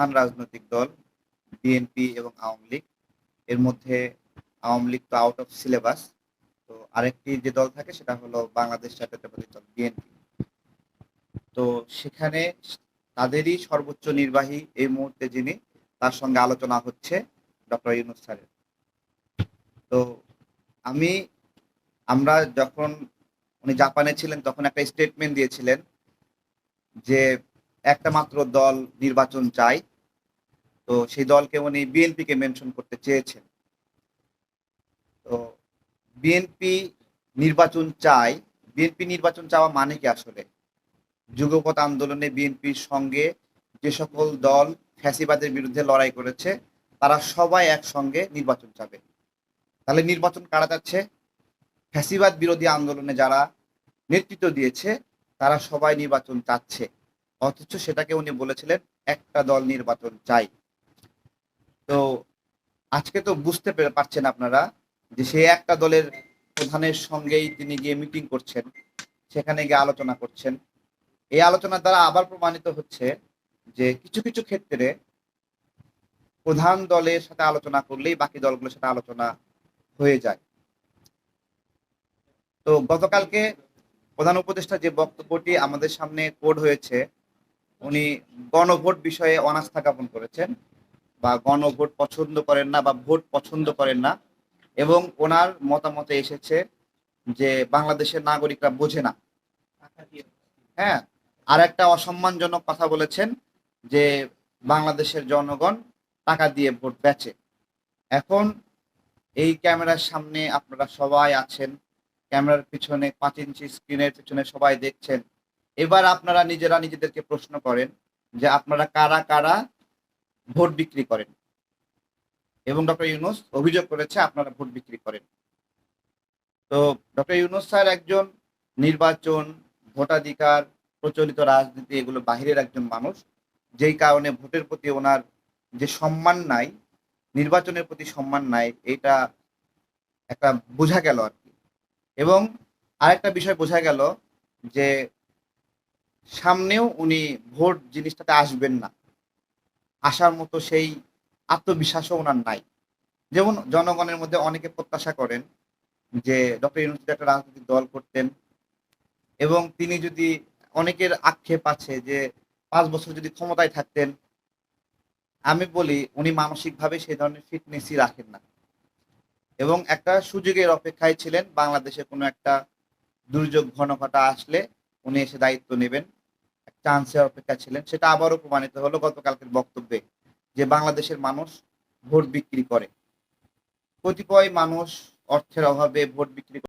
প্রধান রাজনৈতিক দল বিএনপি এবং আওয়ামী লীগ। এর মধ্যে আওয়ামী লীগ তো আউট অফ সিলেবাস তো আরেকটি যে দল থাকে সেটা হলো বাংলাদেশ জাতীয়তাবাদী দল বিএনপি তো সেখানে তাদেরই সর্বোচ্চ নির্বাহী এই মুহূর্তে যিনি, তার সঙ্গে আলোচনা হচ্ছে ডক্টর ইউনুস স্যারের। তো আমি, আমরা যখন, উনি জাপানে ছিলেন, তখন একটা স্টেটমেন্ট দিয়েছিলেন যে একটা মাত্র দল নির্বাচন চাই তো সেই দলকে উনি বিএনপি কে মেনশন করতে চেয়েছেন। তো বিএনপি নির্বাচন চাই, বিএনপি নির্বাচন চাওয়া মানে কি আসলে? যুগপথ আন্দোলনে বিএনপির সঙ্গে যে সকল দল ফ্যাসিবাদের বিরুদ্ধে লড়াই করেছে, তারা সবাই একসঙ্গে নির্বাচন চাবে। তাহলে নির্বাচন কারা যাচ্ছে ফ্যাসিবাদ বিরোধী আন্দোলনে যারা নেতৃত্ব দিয়েছে, তারা সবাই নির্বাচন চাচ্ছে। অথচ সেটাকে উনি বলেছিলেন, একটা দল নির্বাচন চাই। আজকে তো বুঝতে পেরে পারছেন আপনারা যে সে একটা দলের প্রধানের সঙ্গেই তিনি গিয়ে মিটিং করছেন, সেখানে গিয়ে আলোচনা করছেন। এই আলোচনার দ্বারা আবার প্রমাণিত হচ্ছে যে কিছু কিছু ক্ষেত্রে প্রধান দলের সাথে আলোচনা করলেই বাকি দলগুলোর সাথে আলোচনা হয়ে যায়। তো গতকালকে প্রধান উপদেষ্টা যে বক্তব্যটি আমাদের সামনে কোড হয়েছে, উনি গণভোট বিষয়ে অনাস্থা জ্ঞাপন করেছেন। বা গণভোট পছন্দ করেন না বা ভোট পছন্দ করেন না, এবং ওনার মতামতে এসেছে যে বাংলাদেশের নাগরিকরা বোঝে না। হ্যাঁ আর একটা অসম্মানজনক কথা বলেছেন যে বাংলাদেশের জনগণ টাকা দিয়ে ভোট বেচে। এখন এই ক্যামেরার সামনে আপনারা সবাই আছেন, ক্যামেরার পিছনে পাঁচ ইঞ্চি স্ক্রিনের পিছনে সবাই দেখছেন। এবার আপনারা নিজেরা নিজেদেরকে প্রশ্ন করেন যে আপনারা কারা কারা ভোট বিক্রি করেন। এবং ডক্টর ইউনুস অভিযোগ করেছে আপনারা ভোট বিক্রি করেন। তো ডক্টর ইউনুস স্যার একজন নির্বাচন, ভোটাধিকার, প্রচলিত রাজনীতি এগুলো বাহিরের একজন মানুষ। যেই কারণে ভোটের প্রতি ওনার যে সম্মান নাই, নির্বাচনের প্রতি সম্মান নাই, এটা একটা বোঝা গেল আর কি। এবং আরেকটা বিষয় বোঝা গেল যে সামনেও উনি ভোট জিনিসটাতে আসবেন না। আসার মতো সেই আত্মবিশ্বাসও ওনার নাই। যেমন জনগণের মধ্যে অনেকে প্রত্যাশা করেন যে ডক্টর ইউনুস একটা রাজনৈতিক দল করতেন এবং তিনি যদি অনেকের আক্ষেপ আছে যে পাঁচ বছর যদি ক্ষমতায় থাকতেন, আমি বলি উনি মানসিকভাবে সেই ধরনের ফিটনেসই রাখেন না। এবং একটা সুযোগের অপেক্ষায় ছিলেন, বাংলাদেশে কোনো একটা দুর্যোগ ঘন ঘটা আসলে উনি এসে দায়িত্ব নেবেন। চান্সের অপেক্ষা ছিলেন, সেটা আবারও প্রমাণিত হলো গতকালকের বক্তব্যে যে বাংলাদেশের মানুষ ভোট বিক্রি করে। কতিপয় মানুষ অর্থের অভাবে ভোট বিক্রি